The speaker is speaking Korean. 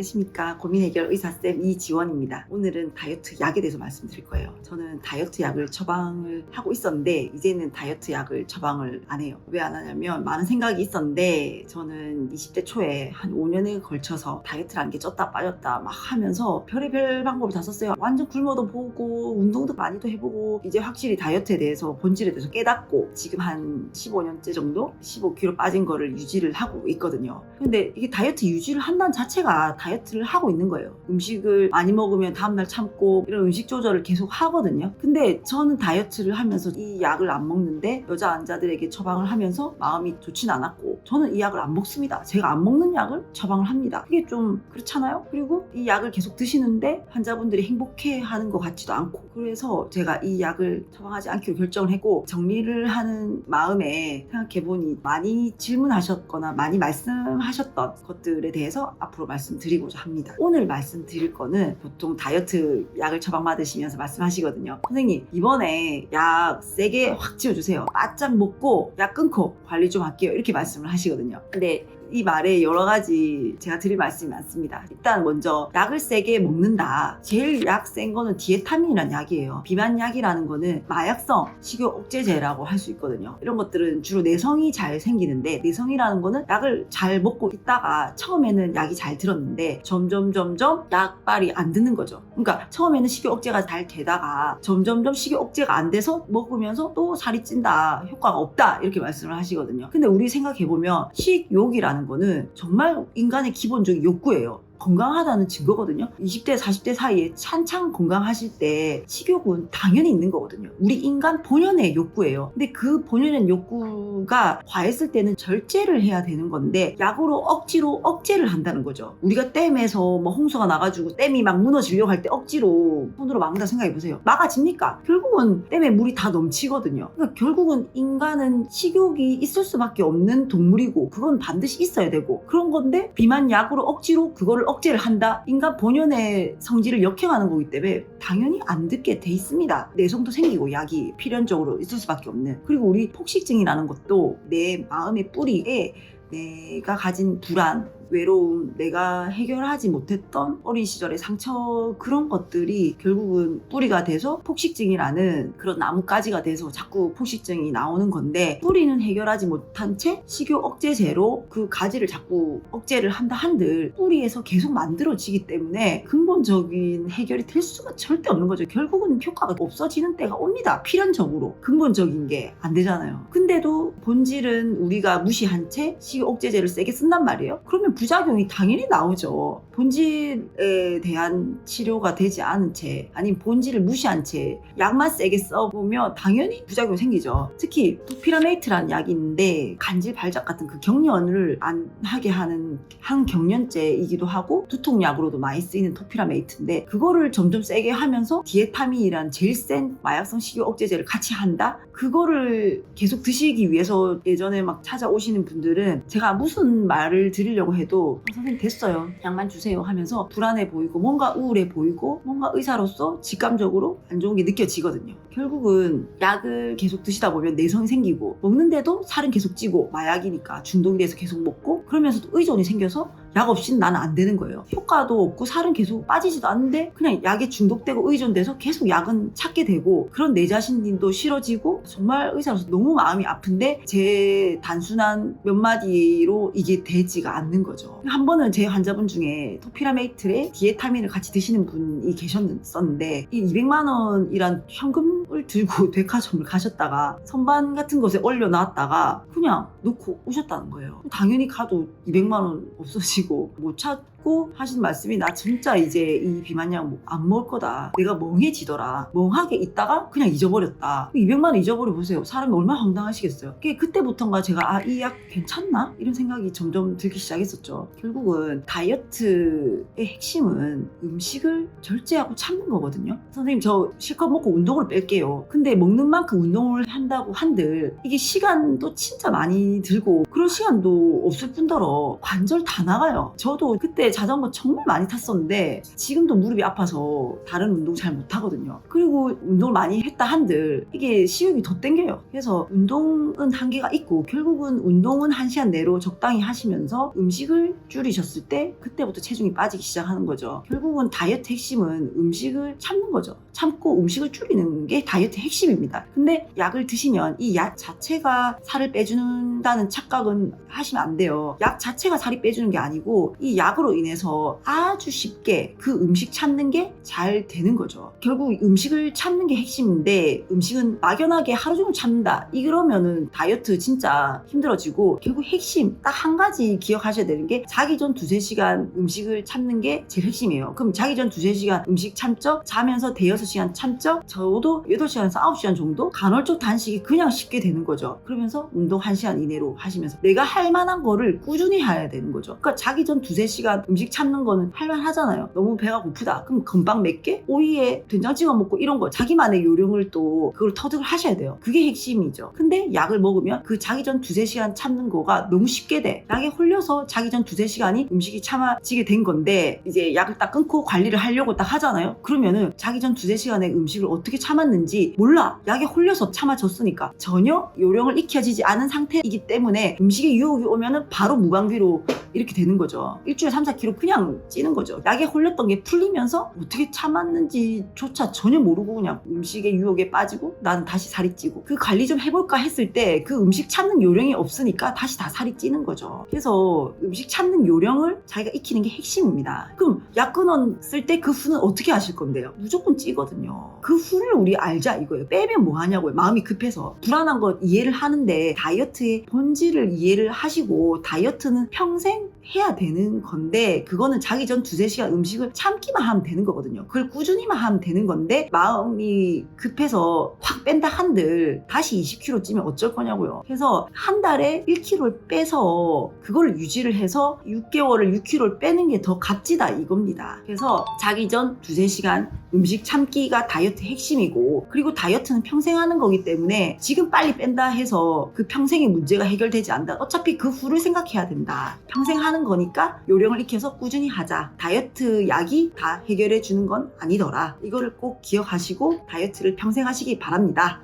안녕하십니까 고민 해결 의사쌤 이지원입니다. 오늘은 다이어트 약에 대해서 말씀드릴 거예요. 저는 다이어트 약을 처방을 하고 있었는데 이제는 다이어트 약을 처방을 안 해요. 왜 안 하냐면 많은 생각이 있었는데 저는 20대 초에 한 5년에 걸쳐서 다이어트라는 게 쪘다 빠졌다 막 하면서 별의별 방법을 다 썼어요. 완전 굶어도 보고 운동도 많이도 해보고 이제 확실히 다이어트에 대해서 본질에 대해서 깨닫고 지금 한 15년째 정도 15kg 빠진 거를 유지를 하고 있거든요. 근데 이게 다이어트 유지를 한다는 자체가 다이어트 를 하고 있는 거예요. 음식을 많이 먹으면 다음날 참고 이런 음식 조절을 계속 하거든요. 근데 저는 다이어트를 하면서 이 약을 안 먹는데 여자 환자들에게 처방을 하면서 마음이 좋진 않았고 저는 이 약을 안 먹습니다. 제가 안 먹는 약을 처방을 합니다. 그게 좀 그렇잖아요. 그리고 이 약을 계속 드시는데 환자분들이 행복해 하는 것 같지도 않고 그래서 제가 이 약을 처방하지 않기로 결정을 했고 정리를 하는 마음에 생각해보니 많이 질문하셨거나 많이 말씀하셨던 것들에 대해서 앞으로 말씀드리고 자 합니다. 오늘 말씀드릴 거는 보통 다이어트 약을 처방받으시면서 말씀하시거든요. 선생님, 이번에 약 세게 확 지어주세요. 바짝 먹고 약 끊고 관리 좀 할게요. 이렇게 말씀을 하시거든요. 근데 이 말에 여러 가지 제가 드릴 말씀이 많습니다. 일단 먼저 약을 세게 먹는다. 제일 약 센 거는 디에타민이라는 약이에요. 비만 약이라는 거는 마약성 식욕 억제제라고 할 수 있거든요. 이런 것들은 주로 내성이 잘 생기는데 내성이라는 거는 약을 잘 먹고 있다가 처음에는 약이 잘 들었는데 점점 점점 약발이 안 드는 거죠. 그러니까 처음에는 식욕 억제가 잘 되다가 점점점 식욕 억제가 안 돼서 먹으면서 또 살이 찐다. 효과가 없다. 이렇게 말씀을 하시거든요. 근데 우리 생각해 보면 식욕이라는 거는 정말 인간의 기본적인 욕구예요. 건강하다는 증거거든요. 20대, 40대 사이에 한창 건강하실 때 식욕은 당연히 있는 거거든요. 우리 인간 본연의 욕구예요. 근데 그 본연의 욕구가 과했을 때는 절제를 해야 되는 건데 약으로 억지로 억제를 한다는 거죠. 우리가 댐에서 뭐 홍수가 나가지고 댐이 막 무너지려고 할 때 억지로 손으로 막는다 생각해 보세요. 막아집니까? 결국은 댐에 물이 다 넘치거든요. 그러니까 결국은 인간은 식욕이 있을 수밖에 없는 동물이고 그건 반드시 있어야 되고 그런 건데 비만 약으로 억지로 그거를 억제를 한다? 인간 본연의 성질을 역행하는 거기 때문에 당연히 안 듣게 돼 있습니다. 내성도 생기고 약이 필연적으로 있을 수밖에 없는. 그리고 우리 폭식증이라는 것도 내 마음의 뿌리에 내가 가진 불안, 외로움, 내가 해결하지 못했던 어린 시절의 상처 그런 것들이 결국은 뿌리가 돼서 폭식증이라는 그런 나뭇가지가 돼서 자꾸 폭식증이 나오는 건데 뿌리는 해결하지 못한 채 식욕 억제제로 그 가지를 자꾸 억제를 한다 한들 뿌리에서 계속 만들어지기 때문에 근본적인 해결이 될 수가 절대 없는 거죠. 결국은 효과가 없어지는 때가 옵니다. 필연적으로 근본적인 게 안 되잖아요. 근데도 본질은 우리가 무시한 채 식욕 억제제를 세게 쓴단 말이에요. 그러면 부작용이 당연히 나오죠. 본질에 대한 치료가 되지 않은 채, 아니면 본질을 무시한 채 약만 세게 써보면 당연히 부작용이 생기죠. 특히 토피라메이트라는 약이 있는데 간질 발작 같은 그 경련을 안 하게 하는 항경련제이기도 하고 두통약으로도 많이 쓰이는 토피라메이트인데 그거를 점점 세게 하면서 디에타민이라는 제일 센 마약성 식욕 억제제를 같이 한다? 그거를 계속 드시기 위해서 예전에 막 찾아오시는 분들은 제가 무슨 말을 드리려고 해도 어, 선생님 됐어요. 약만 주세요 하면서 불안해 보이고 뭔가 우울해 보이고 뭔가 의사로서 직감적으로 안 좋은 게 느껴지거든요. 결국은 약을 계속 드시다 보면 내성이 생기고 먹는데도 살은 계속 찌고 마약이니까 중독이 돼서 계속 먹고 그러면서도 의존이 생겨서 약 없이는 나는 안 되는 거예요. 효과도 없고 살은 계속 빠지지도 않는데 그냥 약에 중독되고 의존돼서 계속 약은 찾게 되고 그런 내 자신도 싫어지고 정말 의사로서 너무 마음이 아픈데 제 단순한 몇 마디로 이게 되지가 않는 거죠. 한 번은 제 환자분 중에 토피라메이트에 디에타민을 같이 드시는 분이 계셨었는데 이 200만 원이란 현금 을 들고 백화점을 가셨다가 선반 같은 곳에 올려놨다가 그냥 놓고 오셨다는 거예요. 당연히 가도 200만 원 없어지고 못 찾고 하신 말씀이 나 진짜 이제 이 비만약 뭐안 먹을 거다. 내가 멍해지더라. 멍하게 있다가 그냥 잊어버렸다. 200만 원 잊어버려 보세요. 사람이 얼마나 황당하시겠어요. 그때부터인가 제가 아 이 약 괜찮나? 이런 생각이 점점 들기 시작했었죠. 결국은 다이어트의 핵심은 음식을 절제하고 참는 거거든요. 선생님 저 실컷 먹고 운동을 뺄게요. 근데 먹는 만큼 운동을 한다고 한들 이게 시간도 진짜 많이 들고 그런 시간도 없을 뿐더러 관절 다 나가요. 저도 그때 자전거 정말 많이 탔었는데 지금도 무릎이 아파서 다른 운동 잘 못하거든요. 그리고 운동을 많이 했다 한들 이게 식욕이 더 땡겨요. 그래서 운동은 한계가 있고 결국은 운동은 한 시간 내로 적당히 하시면서 음식을 줄이셨을 때 그때부터 체중이 빠지기 시작하는 거죠. 결국은 다이어트 핵심은 음식을 참는 거죠. 참고 음식을 줄이는 게 다이어트 핵심입니다. 근데 약을 드시면 이 약 자체가 살을 빼준다는 착각은 하시면 안 돼요. 약 자체가 살이 빼주는 게 아니고 이 약으로 인해서 아주 쉽게 그 음식 참는 게 잘 되는 거죠. 결국 음식을 참는 게 핵심인데 음식은 막연하게 하루 종일 참는다. 이러면은 다이어트 진짜 힘들어지고 결국 핵심 딱 한 가지 기억하셔야 되는 게 자기 전 두세 시간 음식을 참는 게 제일 핵심이에요. 그럼 자기 전 두세 시간 음식 참죠? 자면서 대여 섯 시간 참죠? 적어도 8시간에서 9시간 정도 간헐적 단식이 그냥 쉽게 되는 거죠. 그러면서 운동 1시간 이내로 하시면서 내가 할 만한 거를 꾸준히 해야 되는 거죠. 그러니까 자기 전 두세 시간 음식 참는 거는 할 만 하잖아요. 너무 배가 고프다. 그럼 금방 몇 개? 오이에 된장 찍어 먹고 이런 거 자기만의 요령을 또 그걸 터득을 하셔야 돼요. 그게 핵심이죠. 근데 약을 먹으면 그 자기 전 두세 시간 참는 거가 너무 쉽게 돼. 약에 홀려서 자기 전 두세 시간이 음식이 참아지게 된 건데 이제 약을 딱 끊고 관리를 하려고 딱 하잖아요. 그러면은 자기 전 두세 시간에 음식을 어떻게 참았는지 몰라. 약에 홀려서 참아졌으니까 전혀 요령을 익혀지지 않은 상태이기 때문에 음식에 유혹이 오면은 바로 무방비로 이렇게 되는 거죠. 일주일에 3, 4kg 그냥 찌는 거죠. 약에 홀렸던 게 풀리면서 어떻게 참았는지조차 전혀 모르고 그냥 음식의 유혹에 빠지고 나는 다시 살이 찌고 그 관리 좀 해볼까 했을 때 그 음식 참는 요령이 없으니까 다시 다 살이 찌는 거죠. 그래서 음식 참는 요령을 자기가 익히는 게 핵심입니다. 그럼 약 끊었을 때 그 후는 어떻게 하실 건데요? 무조건 찌거 든요. 그 후를 우리 알자 이거예요. 빼면 뭐 하냐고요. 마음이 급해서 불안한 건 이해를 하는데 다이어트의 본질을 이해를 하시고 다이어트는 평생 해야 되는 건데 그거는 자기 전 두세 시간 음식을 참기만 하면 되는 거거든요. 그걸 꾸준히만 하면 되는 건데 마음이 급해서 확 뺀다 한들 다시 20kg 찌면 어쩔 거냐고요. 그래서 한 달에 1kg를 빼서 그걸 유지를 해서 6개월을 6kg를 빼는 게 더 값지다 이겁니다. 그래서 자기 전 두세 시간 음식 참기 가 다이어트 핵심이고 그리고 다이어트는 평생 하는 거기 때문에 지금 빨리 뺀다 해서 그 평생의 문제가 해결되지 않는다. 어차피 그 후를 생각해야 된다. 평생 하는 거니까 요령을 익혀서 꾸준히 하자. 다이어트 약이 다 해결해 주는 건 아니더라. 이거를 꼭 기억하시고 다이어트를 평생 하시기 바랍니다.